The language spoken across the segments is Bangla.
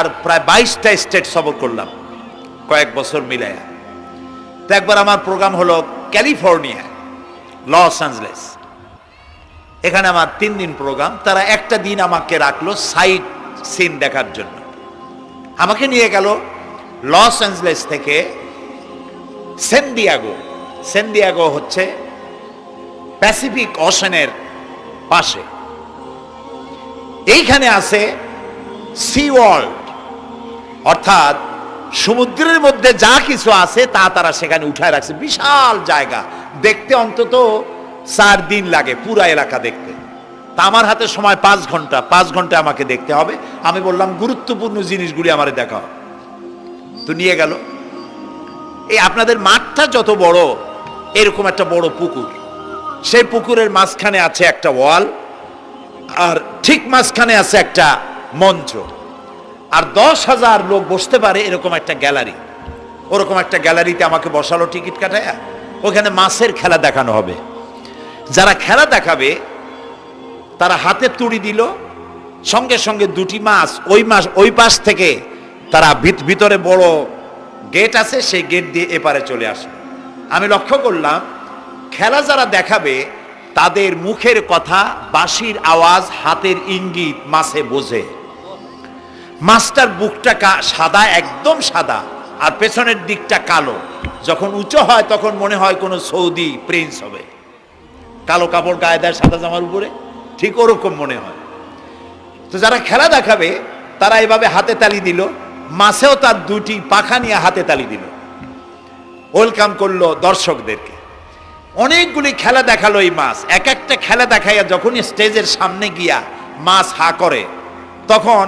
আমেরিকার প্রায় বাইশটা স্টেট সফর করলাম, কয়েক বছর মিলাইয়া। তো একবার আমার প্রোগ্রাম হলো ক্যালিফোর্নিয়া, লস অ্যাঞ্জেলেস। এখানে আমার তিন দিন প্রোগ্রাম তারা একটা দিন আমাকে রাখল সাইট সিন দেখার জন্য। আমাকে নিয়ে গেল লস অ্যাঞ্জেলেস থেকে সেন্দিয়াগো সেন্দিয়াগো হচ্ছে প্যাসিফিক ওশানের পাশে। এইখানে আছে সি ওয়ার্ল্ড অর্থাৎ সমুদ্রের মধ্যে যা কিছু আছে তা তারা সেখানে উঠায় রাখছে। বিশাল জায়গা। দেখতে অন্তত চার দিন লাগে পুরা এলাকা দেখতে। তা আমার হাতে সময় পাঁচ ঘণ্টা। পাঁচ ঘণ্টা আমাকে দেখতে হবে। আমি বললাম, গুরুত্বপূর্ণ জিনিসগুলি আমারে দেখাও তো নিয়ে গেল। এই আপনাদের মাঠটা যত বড়, এরকম একটা বড় পুকুর। সেই পুকুরের মাঝখানে আছে একটা ওয়াল, আর ঠিক মাঝখানে আছে একটা মঞ্চ। আর দশ হাজার লোক বসতে পারে এরকম একটা গ্যালারি। ওরকম একটা গ্যালারিতে আমাকে বসালো টিকিট কাটায়া। ওখানে মাছের খেলা দেখানো হবে। যারা খেলা দেখাবে, তারা হাতে তুড়ি দিল। সঙ্গে সঙ্গে দুটি মাছ ওই মাস ওই পাশ থেকে তারা ভিত- ভিতরে বড় গেট আছে, সেই গেট দিয়ে এপারে চলে আসবে আমি লক্ষ্য করলাম, খেলা যারা দেখাবে, তাদের মুখের কথা, বাঁশির আওয়াজ, হাতের ইঙ্গিত মাছে বোঝে। মাছটার বুকটা সাদা, একদম সাদা, আর পেছনের দিকটা কালো। যখন উঁচু হয়, তখন মনে হয় কোনো সৌদি প্রিন্স হবে। কালো কাপড়, গায়ে দেয় সাদা জামার উপরে, ঠিক ওরকম মনে হয়। তো যারা খেলা দেখাবে, তারা এভাবে হাতে তালি দিল। মাছেও তার দুটি পাখা নিয়ে হাতে তালি দিল। ওয়েলকাম করল দর্শকদেরকে। অনেকগুলি খেলা দেখাল এই মাছ এক একটা খেলা দেখাইয়া যখন স্টেজের সামনে গিয়া মাছ হা করে, তখন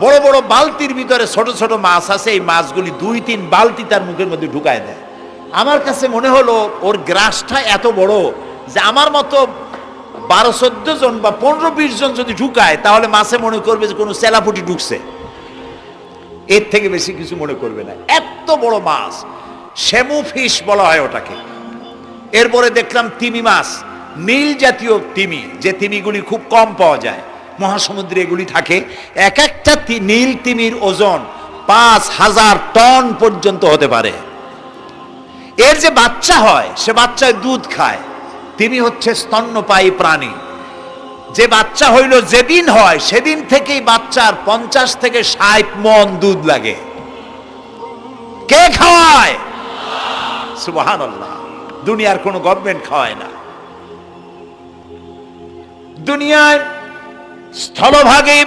বড় বড় বালতির ভিতরে ছোট ছোট মাছ আছে, এই মাছগুলি দুই তিন বালতি তার মুখের মধ্যে ঢুকায় দেয়। আমার কাছে মনে হলো ওর গ্রাসটা এত বড় যে আমার মতো বারো চোদ্দ জন বা পনেরো বিশ জন যদি ঢুকায়, তাহলে মাছে মনে করবে যে কোনো চেলাপুটি ঢুকছে। এর থেকে বেশি কিছু মনে করবে না। এত বড় মাছ, শ্যামু ফিশ বলা হয় ওটাকে। এরপরে দেখলাম তিমি মাছ, নীল জাতীয় তিমি, যে তিমিগুলি খুব কম পাওয়া যায়। মহাসমুদ্রে এগুলি থাকে। এক একটা নীল তিমির ওজন পাঁচ হাজার টন পর্যন্ত হতে পারে। এর যে বাচ্চা হয়, সে বাচ্চায় দুধ খায়। তিনি হচ্ছে স্তন্যপায়ী প্রাণী। যে বাচ্চা হইল যেদিন হয়, সেদিন থেকেই বাচ্চার পঞ্চাশ থেকে ষাট মন দুধ লাগে। কে খাওয়ায়? দুনিয়ার কোনো গভর্নমেন্ট খাওয়ায় না। দুনিয়ায় স্থলভাগে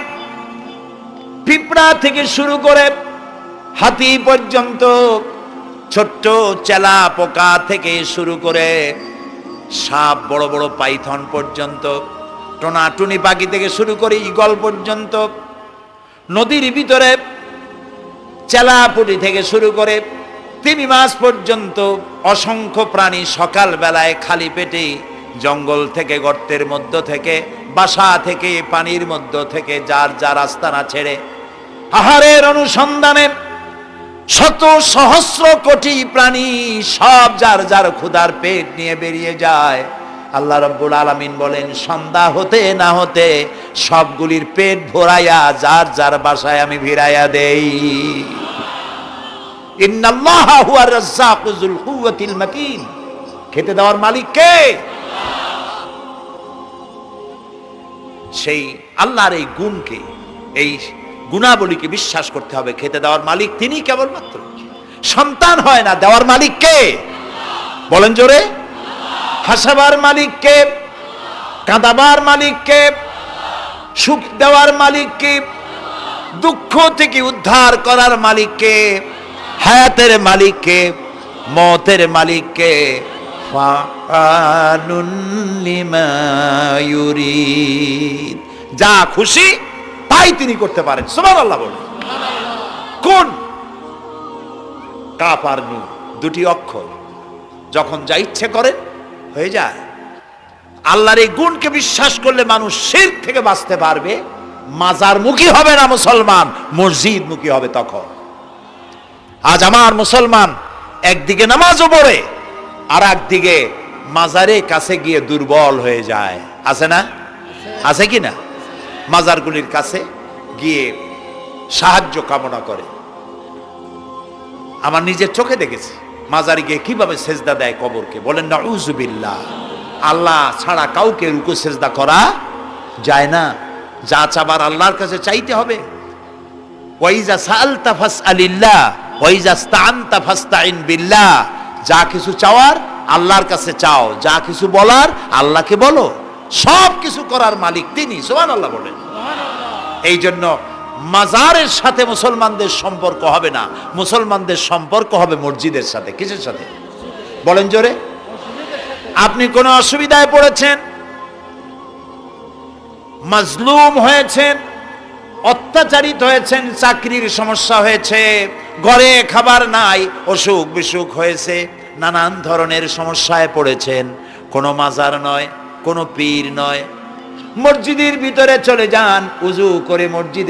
পিঁপড়া থেকে শুরু করে হাতি পর্যন্ত ছোট্ট চেলা পোকা থেকে শুরু করে সাপ, বড় বড় পাইথন পর্যন্ত, টোনাটুনি পাখি থেকে শুরু করে ইগল পর্যন্ত, নদীর ভিতরে চেলাপুটি থেকে শুরু করে তিমি মাস পর্যন্ত অসংখ্য প্রাণী সকাল বেলায় খালি পেটে জঙ্গল থেকে গর্তের মধ্য থেকে বাসা থেকে, পানির মধ্য থেকে, যার যার আস্তানা ছেড়ে আহারের অনুসন্ধানে শত সহস্র কোটি প্রাণী সব যার যার ক্ষুধার পেট নিয়ে বেরিয়ে যায়। আল্লাহ রব্বুল আলামিন বলেন, সন্ধ্যা হতে না হতে সবগুলির পেট ভরাইয়া, যার যার বাসায় আমি ভিড়াইয়া দেই। খেতে দেওয়ার মালিক কে? সেই আল্লাহর এই গুণকে, এই গুণাবলীকে বিশ্বাস করতে হবে। খেতে দেওয়ার মালিক তিনি কেবলমাত্র। সন্তান হয় না, দেওয়ার মালিক কে? বলেন জোরে। হাসাবার মালিক কে? কাঁদাবার মালিক কে? সুখ দেওয়ার মালিক কে? দুঃখ থেকে উদ্ধার করার মালিককে হায়াতের মালিককে মতের মালিককে ফাআলুন লিমা ইউরিদ। যা খুশি তাই তিনি করতে পারেন। সুবহানাল্লাহ বলে কোন? কাপ আর নুন, দুটি অক্ষর। যখন যা ইচ্ছে করে হয়ে যায়। আল্লাহর এই গুণকে বিশ্বাস করলে মানুষ শির থেকে বাঁচতে পারবে। মাজার মুখী হবে না মুসলমান, মসজিদ মুখী হবে তখন। আজ আমার মুসলমান একদিকে নামাজও পড়ে আর একদিকে মাজারে কাছে গিয়ে দুর্বল হয়ে যায়। আছে না? আছে কি না? মাজারগুলির কাছে গিয়ে সাহায্য কামনা করে। আমার নিজের চোখে দেখেছি। মাজারি গিয়ে কীভাবে সেজদা দেয় কবরকে? বলেন না উজুবিল্লাহ আল্লাহ ছাড়া কাউকে রুকু সেজদা করা যায় না। যা চাবার আল্লাহর কাছে চাইতে হবে। ওয়াইজা সালতা ফাসআলিল্লাহ ওয়াইজা স্তানতা ফাস্তাইন বিল্লাহ। যা কিছু চাওয়ার আল্লাহর কাছে চাও, যা কিছু বলার আল্লাহকে বলো। সব কিছু করার মালিক তিনি সোহান আল্লাহ বলেন এই জন্য মাজারের সাথে মুসলমানদের সম্পর্ক হবে না। মুসলমানদের সম্পর্ক হবে মসজিদের সাথে। কিসের সাথে? বলেন জোরে। আপনি কোনো অসুবিধায় পড়েছেন? মাজলুম হয়েছেন? অত্যাচারিত হয়েছেন? চাকরির সমস্যা হয়েছে? ঘরে খাবার নাই, অসুখ বিসুখ হয়েছে, নানান ধরনের সমস্যায় পড়েছেন। কোনো মাজার নয়, কোনো পীর নয়। মসজিদের ভিতরে চলে যান, উজু করে মসজিদে